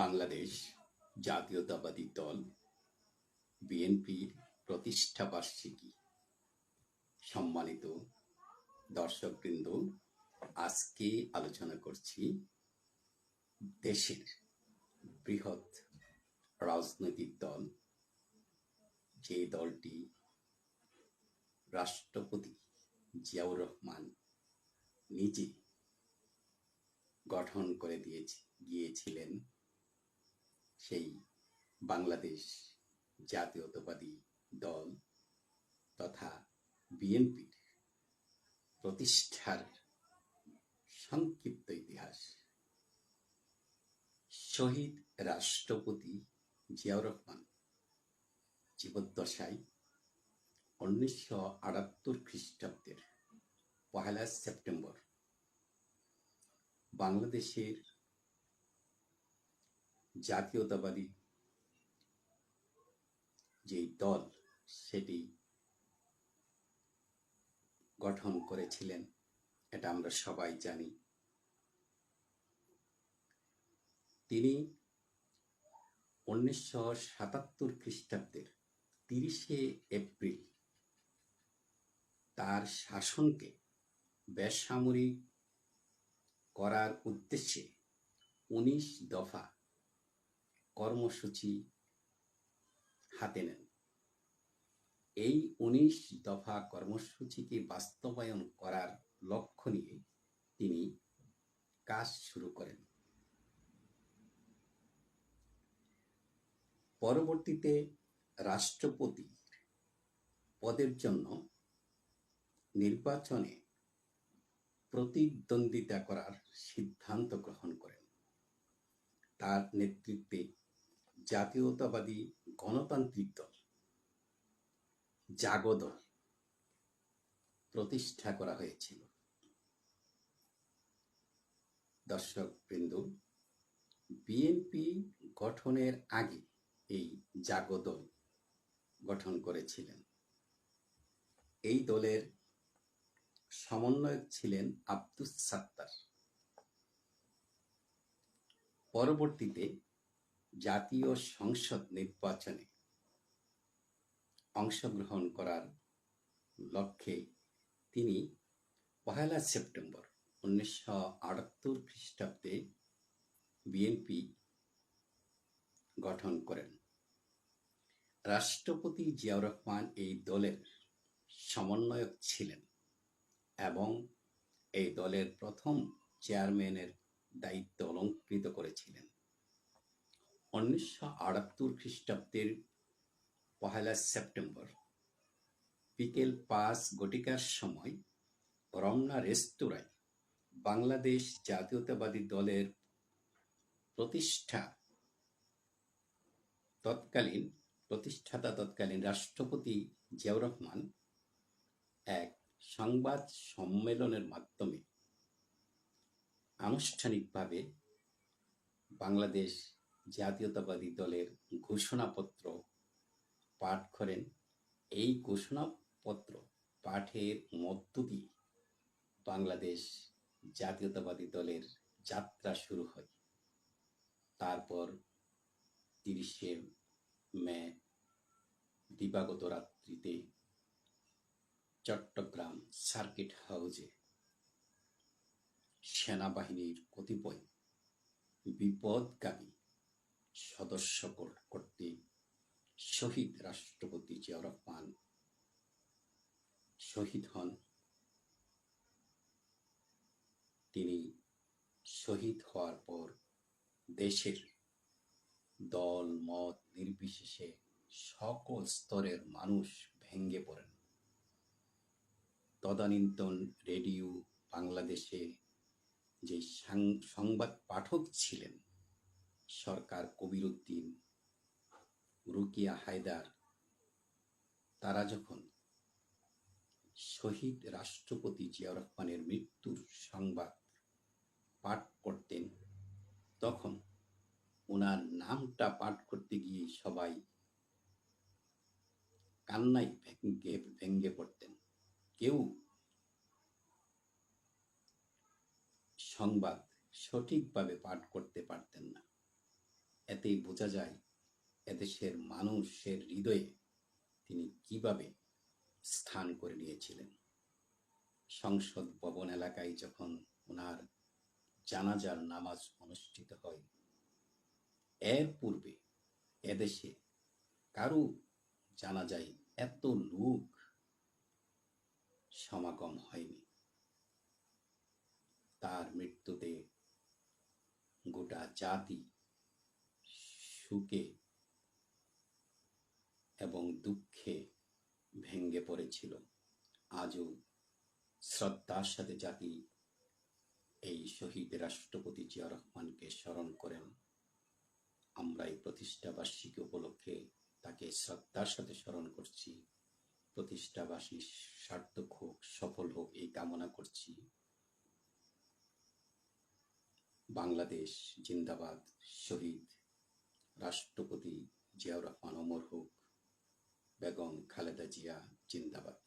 বাংলাদেশ জাতীয়তাবাদী দল বিএনপির প্রতিষ্ঠা বার্ষিকী। সম্মানিত দর্শকবৃন্দ, আজকে আলোচনা করছি দেশের বৃহৎ রাজনৈতিক দল, যে দলটি রাষ্ট্রপতি জিয়াউর রহমান নিজে গঠন করে দিয়েছে, গিয়েছিলেন। সেই বাংলাদেশ জাতীয়তাবাদী দল তথা বিএনপির প্রতিষ্ঠার সংক্ষিপ্ত ইতিহাস। শহীদ রাষ্ট্রপতি জিয়াউর রহমান জীবদ্দশায় উনিশশো আটাত্তর খ্রিস্টাব্দের পহেলা সেপ্টেম্বর বাংলাদেশের জাতীয়তাবাদী যে দল সেটি গঠন করেছিলেন, এটা আমরা সবাই জানি। তিনি উনিশশো সাতাত্তর খ্রিস্টাব্দের তিরিশে এপ্রিল তার শাসনকে বেসামরিক করার উদ্দেশ্যে উনিশ দফা কর্মসূচি হাতে নেন। এই উনিশ দফা কর্মসূচিকে বাস্তবায়ন করার লক্ষ্য নিয়ে তিনি কাজ শুরু করেন। পরবর্তীতে রাষ্ট্রপতি পদের জন্য নির্বাচনে প্রতিদ্বন্দ্বিতা করার সিদ্ধান্ত গ্রহণ করেন। তার নেতৃত্বে জাতীয়তাবাদী গণতান্ত্রিক দল জাগদল প্রতিষ্ঠা করা হয়েছিল। দর্শক বৃন্দ বিএনপি গঠনের আগে এই জাগদল গঠন করেছিলেন। এই দলের সমন্বয়ক ছিলেন আব্দুস সাত্তার। পরবর্তীতে জাতীয় সংসদ নির্বাচনে অংশগ্রহণ করার লক্ষ্যে তিনি পহেলা সেপ্টেম্বর উনিশশো আটাত্তর খ্রিস্টাব্দে বিএনপি গঠন করেন। রাষ্ট্রপতি জিয়াউর রহমান এই দলের সমন্বয়ক ছিলেন এবং এই দলের প্রথম চেয়ারম্যানের দায়িত্ব অলঙ্কৃত করেছিলেন। উনিশশো আটাত্তর খ্রিস্টাব্দের পহেলা সেপ্টেম্বর, বিকেল পাঁচ ঘটিকার সময় রমনা রেস্তোরাঁয় বাংলাদেশ জাতীয়তাবাদী দলের প্রতিষ্ঠা, তৎকালীন, প্রতিষ্ঠাতা তৎকালীন রাষ্ট্রপতি জিয়াউর রহমান এক সংবাদ সম্মেলনের মাধ্যমে আনুষ্ঠানিকভাবে বাংলাদেশ জাতীয়তাবাদী দলের ঘোষণাপত্র পাঠ করেন। এই ঘোষণাপত্র পাঠের মধ্য দিয়ে বাংলাদেশ জাতীয়তাবাদী দলের যাত্রা শুরু হয়। তারপর তিরিশে মে দিবাগত রাত্রিতে চট্টগ্রাম সার্কিট হাউজে সেনাবাহিনীর কতিপয় বিপদগামী সদস্য কর্তৃক শহীদ রাষ্ট্রপতি জিয়াউর রহমান শহীদ হন। তিনি শহীদ হওয়ার পর দেশের দল, মত নির্বিশেষে সকল স্তরের মানুষ ভেঙ্গে পড়েন। তদানীন্তন রেডিও বাংলাদেশে যে সংবাদ পাঠক ছিলেন সরকার কবির উদ্দিন রুকিয়া হায়দার, তারা যখন শহীদ রাষ্ট্রপতি জিয়াউর রহমানের মৃত্যুর সংবাদ পাঠ করতেন, তখন ওনার নামটা পাঠ করতে গিয়ে সবাই কান্নায় ভেঙ্গে ভেঙ্গে পড়তেন। কেউ সংবাদ সঠিকভাবে পাঠ করতে পারতেন না। এতেই বোঝা যায় এদেশের মানুষের হৃদয়ে তিনি কীভাবে স্থান করে নিয়েছিলেন। সংসদ ভবন এলাকায় যখন ওনার জানাজার নামাজ অনুষ্ঠিত হয়, এর পূর্বে এদেশে কারও জানা যায় এত লোক সমাগম হয়নি। তার মৃত্যুতে গোটা জাতি সুখে এবং দুঃখে ভেঙ্গে পড়েছিল। আজও শ্রদ্ধার সাথে জাতি এই শহীদ রাষ্ট্রপতি জিয়া রহমানকে স্মরণ করেন। আমরা এই প্রতিষ্ঠা বার্ষিকী উপলক্ষে তাকে শ্রদ্ধার সাথে স্মরণ করছি। প্রতিষ্ঠাবাসী সার্থক হোক, সফল হোক, এই কামনা করছি। বাংলাদেশ জিন্দাবাদ, শহীদ রাষ্ট্রপতি জিয়াউর রহমান অমর হোক বেগম খালেদা জিয়া জিন্দাবাদ।